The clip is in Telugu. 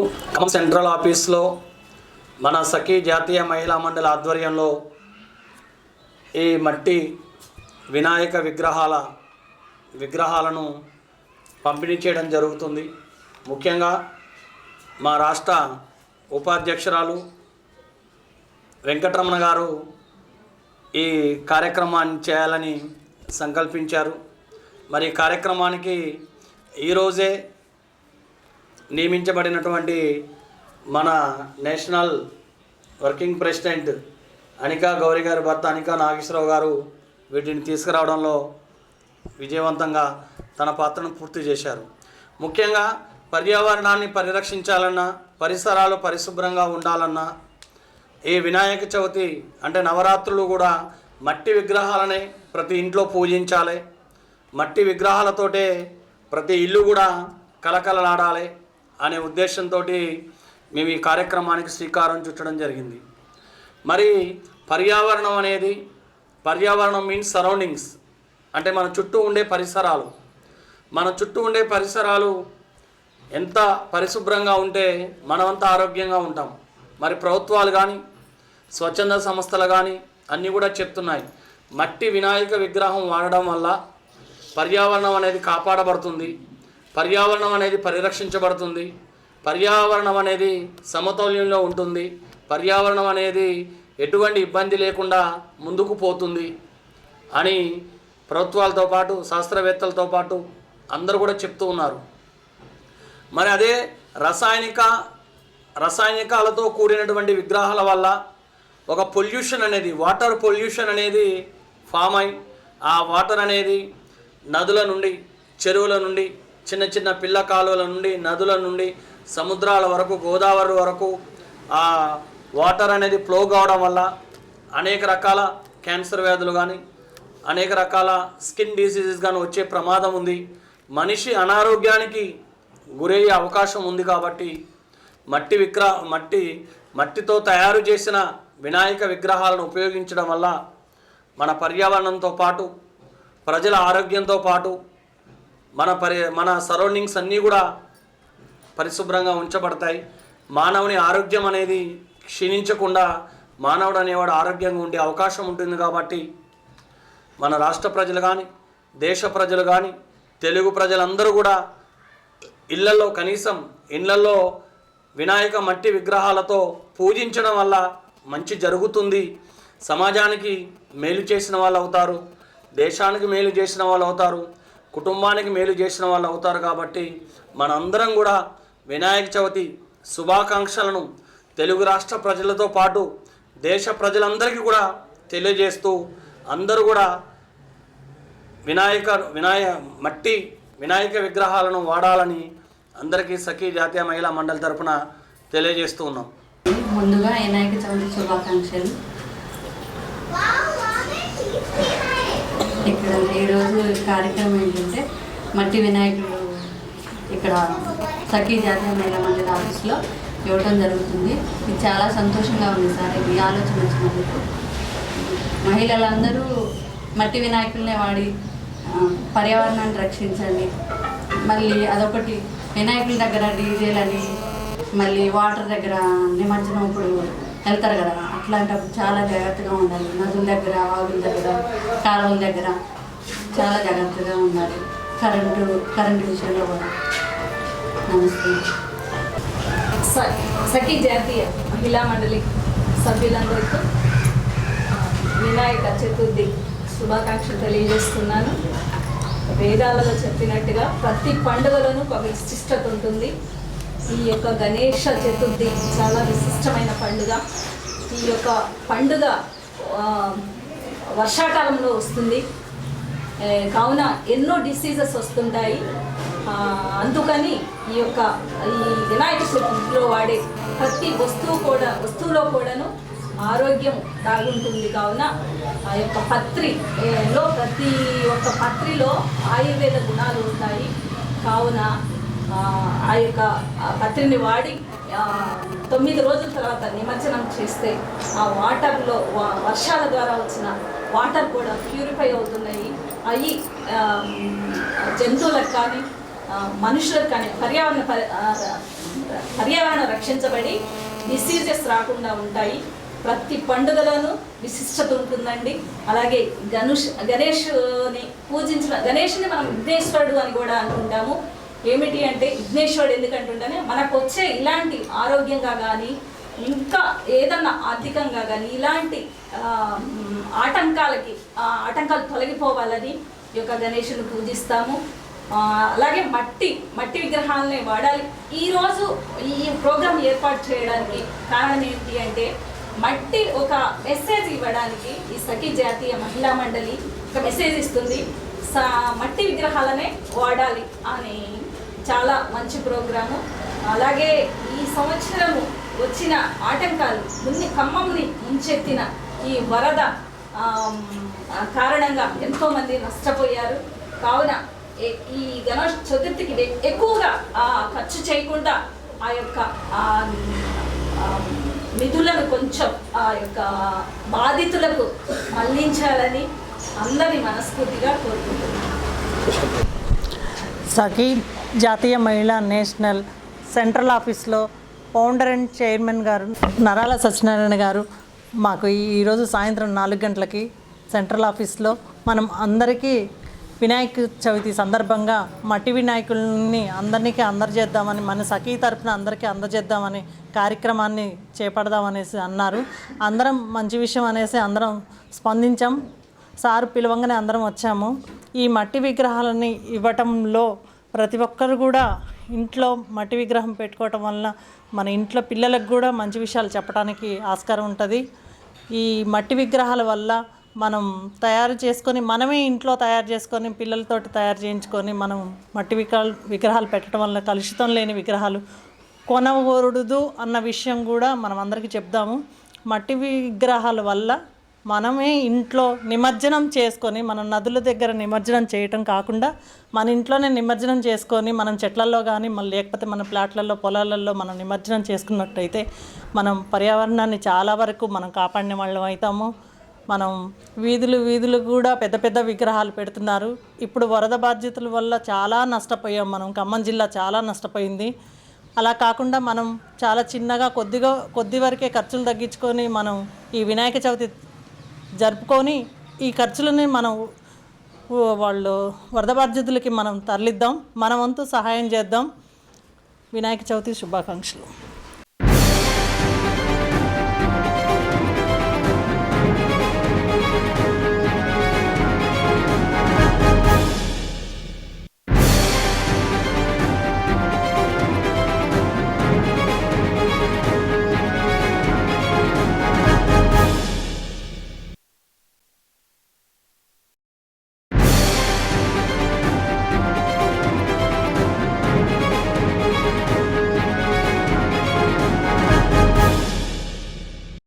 ఖమ్మం సెంట్రల్ ఆఫీస్లో మన సఖీ జాతీయ మహిళా మండలి ఆధ్వర్యంలో ఈ మట్టి వినాయక విగ్రహాల విగ్రహాలను పంపిణీ చేయడం జరుగుతుంది. ముఖ్యంగా మా రాష్ట్ర ఉపాధ్యక్షురాలు వెంకటరమణ గారు ఈ కార్యక్రమాన్ని చేయాలని సంకల్పించారు. మరి ఈ కార్యక్రమానికి ఈరోజే నియమించబడినటువంటి మన national working president Anika Gauri గారి భర్త అనికా నాగేశ్వరరావు గారు వీటిని తీసుకురావడంలో విజయవంతంగా తన పాత్రను పూర్తి చేశారు. ముఖ్యంగా పర్యావరణాన్ని పరిరక్షించాలన్నా పరిసరాలు పరిశుభ్రంగా ఉండాలన్నా ఈ వినాయక చవితి అంటే నవరాత్రులు కూడా మట్టి విగ్రహాలనే ప్రతి ఇంట్లో పూజించాలి. మట్టి విగ్రహాలతోటే ప్రతి ఇల్లు కూడా కలకలలాడాలి అనే ఉద్దేశంతో మేము ఈ కార్యక్రమానికి శ్రీకారం చుట్టడం జరిగింది. మరి పర్యావరణం అనేది పర్యావరణం మీన్స్ సరౌండింగ్స్ అంటే మన చుట్టూ ఉండే పరిసరాలు. మన చుట్టూ ఉండే పరిసరాలు ఎంత పరిశుభ్రంగా ఉంటే మనమంతా ఆరోగ్యంగా ఉంటాం. మరి ప్రభుత్వాలు కానీ స్వచ్ఛంద సంస్థలు కానీ అన్నీ కూడా చెప్తున్నాయి. మట్టి వినాయక విగ్రహం వాడడం వల్ల పర్యావరణం అనేది కాపాడబడుతుంది. పర్యావరణం అనేది పరిరక్షించబడుతుంది. పర్యావరణం అనేది సమతౌల్యంలో ఉంటుంది. పర్యావరణం అనేది ఎటువంటి ఇబ్బంది లేకుండా ముందుకు పోతుంది అని ప్రభుత్వాలతో పాటు శాస్త్రవేత్తలతో పాటు అందరూ కూడా చెప్తూ ఉన్నారు. మరి అదే రసాయనిక రసాయనికాలతో కూడినటువంటి విగ్రహాల వల్ల ఒక పొల్యూషన్ అనేది వాటర్ పొల్యూషన్ అనేది ఫామ్ అయి ఆ వాటర్ అనేది నదుల నుండి చెరువుల నుండి చిన్న చిన్న పిల్ల కాలువల నుండి నదుల నుండి సముద్రాల వరకు గోదావరి వరకు ఆ వాటర్ అనేది ఫ్లో కావడం వల్ల అనేక రకాల క్యాన్సర్ వ్యాధులు కానీ అనేక రకాల స్కిన్ డిసీజెస్ కానీ వచ్చే ప్రమాదం ఉంది. మనిషి అనారోగ్యానికి గురయ్యే అవకాశం ఉంది కాబట్టి మట్టి విగ్రహ మట్టి మట్టితో తయారు చేసిన వినాయక విగ్రహాలను ఉపయోగించడం వల్ల మన పర్యావరణంతో పాటు ప్రజల ఆరోగ్యంతో పాటు మన పరి మన సరౌండింగ్స్ అన్నీ కూడా పరిశుభ్రంగా ఉంచబడతాయి. మానవుని ఆరోగ్యం అనేది క్షీణించకుండా మానవుడు అనేవాడు ఆరోగ్యంగా ఉండే అవకాశం ఉంటుంది కాబట్టి మన రాష్ట్ర ప్రజలు కానీ దేశ ప్రజలు కానీ తెలుగు ప్రజలందరూ కూడా ఇళ్ళలో కనీసం ఇళ్ళలో వినాయక మట్టి విగ్రహాలతో పూజించడం వల్ల మంచి జరుగుతుంది. సమాజానికి మేలు చేసిన వాళ్ళు అవుతారు. దేశానికి మేలు చేసిన వాళ్ళు అవుతారు. కుటుంబానికి మేలు చేసిన వాళ్ళు అవుతారు కాబట్టి మనందరం కూడా వినాయక చవితి శుభాకాంక్షలను తెలుగు రాష్ట్ర ప్రజలతో పాటు దేశ ప్రజలందరికీ కూడా తెలియజేస్తూ అందరూ కూడా వినాయక వినాయ మట్టి వినాయక విగ్రహాలను వాడాలని అందరికీ సఖీ జాతీయ మహిళా మండలి తరపున తెలియజేస్తూ ఉన్నాం. ముందుగా వినాయక చవితి శుభాకాంక్షలు. ఇక్కడ ఈరోజు కార్యక్రమం ఏంటంటే మట్టి వినాయకుడు ఇక్కడ సఖీ జాతీయ మహిళా మండలి ఆఫీస్లో ఇవ్వడం జరుగుతుంది. ఇది చాలా సంతోషంగా ఉంది సార్ ఇది ఆలోచన వచ్చినందుకు. మహిళలందరూ మట్టి వినాయకులనే వాడి పర్యావరణాన్ని రక్షించండి. మళ్ళీ అదొకటి వినాయకుల దగ్గర డీజేలని మళ్ళీ వాటర్ దగ్గర నిమజ్జనం ఇప్పుడు వెళ్తారు కదా. అట్లాంటప్పుడు చాలా జాగ్రత్తగా ఉండాలి. నదుల దగ్గర వాగుల దగ్గర కాలువల దగ్గర చాలా జాగ్రత్తగా ఉండాలి. కరెంటు కరెంటు విషయంలో కూడా. నమస్తే. సఖీ జాతీయ మహిళా మండలి సభ్యులందరికీ వినాయక చతుర్థి శుభాకాంక్షలు తెలియజేస్తున్నాను. వేదాలలో చెప్పినట్టుగా ప్రతి పండుగలోనూ ఒక విశిష్టత ఉంటుంది. ఈ యొక్క గణేష చతుర్థి చాలా విశిష్టమైన పండుగ. ఈ యొక్క పండుగ వర్షాకాలంలో వస్తుంది. కావున ఎన్నో డిసీజెస్ వస్తుంటాయి. అందుకని ఈ యొక్క ఈ వినాయక చతుర్థిలో వాడే ప్రతి వస్తువు కూడా వస్తువులో కూడాను ఆరోగ్యం దాగుంటుంది. కావున ఆ యొక్క పత్రి ప్రతి ఒక్క పత్రిలో ఆయుర్వేద గుణాలు ఉంటాయి. కావున ఆ, యొక్క పత్రిని వాడి తొమ్మిది రోజుల తర్వాత నిమజ్జనం చేస్తే ఆ వాటర్లో వర్షాల ద్వారా వచ్చిన వాటర్ కూడా ప్యూరిఫై అవుతున్నాయి. అవి జంతువులకు కానీ మనుషులకు కానీ పర్యావరణ పర్యావరణ పర్యావరణం రక్షించబడి డిసీజెస్ రాకుండా ఉంటాయి. ప్రతి పండుగలోనూ విశిష్టత ఉంటుందండి. అలాగే గణుష్ గణేష్ని పూజించిన గణేష్ని మనం విఘ్నేశ్వరుడు అని కూడా అనుకుంటాము ఏమిటి అంటే విఘ్నేశ్వరుడు ఎందుకంటుంటేనే మనకు వచ్చే ఇలాంటి ఆరోగ్యంగా కానీ ఇంకా ఏదన్నా ఆర్థికంగా కానీ ఇలాంటి ఆటంకాలకి ఆ ఆటంకాలు తొలగిపోవాలని ఈ యొక్క గణేషుని పూజిస్తాము. అలాగే మట్టి మట్టి విగ్రహాలనే వాడాలి. ఈరోజు ఈ ప్రోగ్రాం ఏర్పాటు చేయడానికి కారణం ఏంటి అంటే మట్టి ఒక మెసేజ్ ఇవ్వడానికి ఈ సఖీ జాతీయ మహిళా మండలి ఒక మెసేజ్ ఇస్తుంది. స- మట్టి విగ్రహాలనే వాడాలి అని చాలా మంచి ప్రోగ్రాము. అలాగే ఈ సంవత్సరము వచ్చిన ఆటంకాలు మున్ని ఖమ్మంని ముంచెత్తిన ఈ వరద కారణంగా ఎంతోమంది నష్టపోయారు. కావున ఈ గణేష్ చతుర్థికి ఎక్కువగా ఆ, ఖర్చు చేయకుండా ఆ యొక్క నిధులను కొంచెం ఆ యొక్క బాధితులకు మళ్ళించాలని అందరి మనస్ఫూర్తిగా కోరుకుంటున్నాను. సఖీ జాతీయ మహిళా నేషనల్ సెంట్రల్ ఆఫీస్లో ఫౌండర్ అండ్ చైర్మన్ గారు నరాల సత్యనారాయణ గారు మాకు ఈరోజు సాయంత్రం నాలుగు గంటలకి సెంట్రల్ ఆఫీస్లో మనం అందరికీ వినాయక చవితి సందర్భంగా మట్టి వినాయకుల్ని అందరికీ అందజేద్దామని మన సఖీ తరపున అందరికీ అందజేద్దామని కార్యక్రమాన్ని చేపడదామనేసి అన్నారు. అందరం మంచి విషయం అనేసి అందరం స్పందించాం. సారు పిలవంగానే అందరం వచ్చాము. ఈ మట్టి విగ్రహాలని ఇవ్వటంలో ప్రతి ఒక్కరు కూడా ఇంట్లో మట్టి విగ్రహం పెట్టుకోవటం వలన మన ఇంట్లో పిల్లలకు కూడా మంచి విషయాలు చెప్పడానికి ఆస్కారం ఉంటుంది. ఈ మట్టి విగ్రహాల వల్ల మనం తయారు చేసుకొని మనమే ఇంట్లో తయారు చేసుకొని పిల్లలతోటి తయారు చేయించుకొని మనం మట్టి విగ్రహాలు విగ్రహాలు పెట్టడం వల్ల కలుషితం లేని విగ్రహాలు కొనకూడదు అన్న విషయం కూడా మనం అందరికీ చెప్దాము. మట్టి విగ్రహాల వల్ల మనమే ఇంట్లో నిమజ్జనం చేసుకొని మనం నదుల దగ్గర నిమజ్జనం చేయటం కాకుండా మన ఇంట్లోనే నిమజ్జనం చేసుకొని మనం చెట్లలో కానీ మళ్ళీ లేకపోతే మన ప్లాట్లలో పొలాలలో మనం నిమజ్జనం చేసుకున్నట్టయితే మనం పర్యావరణాన్ని చాలా వరకు మనం కాపాడిన వాళ్ళం అవుతాము మనం వీధులు వీధులు కూడా పెద్ద పెద్ద విగ్రహాలు పెడుతున్నారు. ఇప్పుడు వరద బాధ్యతల వల్ల చాలా నష్టపోయాం మనం. ఖమ్మం జిల్లా చాలా నష్టపోయింది. అలా కాకుండా మనం చాలా చిన్నగా కొద్దిగా కొద్ది వరకే ఖర్చులు తగ్గించుకొని మనం ఈ వినాయక చవితి జరుపుకొని ఈ ఖర్చులని మనం వాళ్ళు వరద బాధ్యతలకి మనం తరలిద్దాం. మన వంతు సహాయం చేద్దాం. వినాయక చవితి శుభాకాంక్షలు.